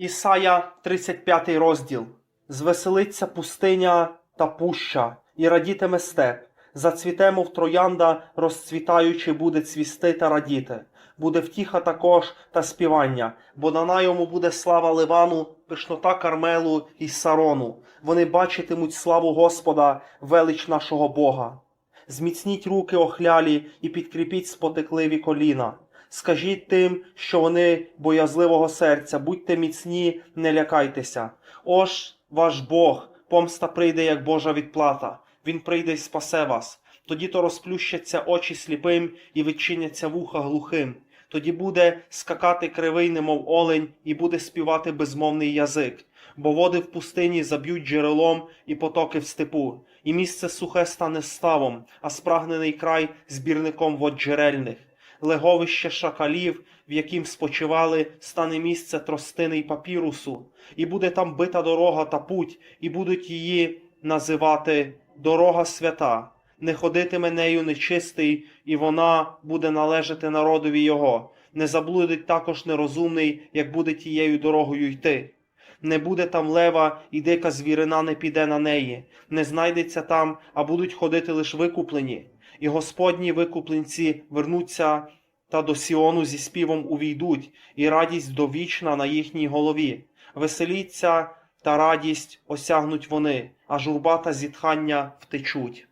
Ісая 35 розділ. Звеселиться пустиня та пуща, і радітиме степ. Зацвіте, мов троянда, розцвітаючи, буде цвісти та радіти. Буде втіха також та співання, бо дана йому буде слава Ливану, пишнота Кармелу і Сарону. Вони бачитимуть славу Господа, велич нашого Бога. Зміцніть руки охлялі і підкріпіть спотекливі коліна. Скажіть тим, що вони боязливого серця, будьте міцні, не лякайтеся. Ож ваш Бог, помста прийде, як Божа відплата. Він прийде й спасе вас. Тоді то розплющаться очі сліпим і відчиняться вуха глухим. Тоді буде скакати кривий, немов олень, і буде співати безмовний язик. Бо води в пустині заб'ють джерелом і потоки в степу, і місце сухе стане ставом, а спрагнений край збірником вод джерельних. Леговище шакалів, в яким спочивали, стане місце тростини й папірусу, і буде там бита дорога та путь, і будуть її називати дорога свята. Не ходитиме нею нечистий, і вона буде належати народові його. Не заблудить також нерозумний, як буде тією дорогою йти. Не буде там лева, і дика звірина не піде на неї, не знайдеться там, а будуть ходити лиш викуплені. І Господні викупленці вернуться та до Сіону зі співом увійдуть, і радість довічна на їхній голові. Веселіться та радість осягнуть вони, а журба та зітхання втечуть.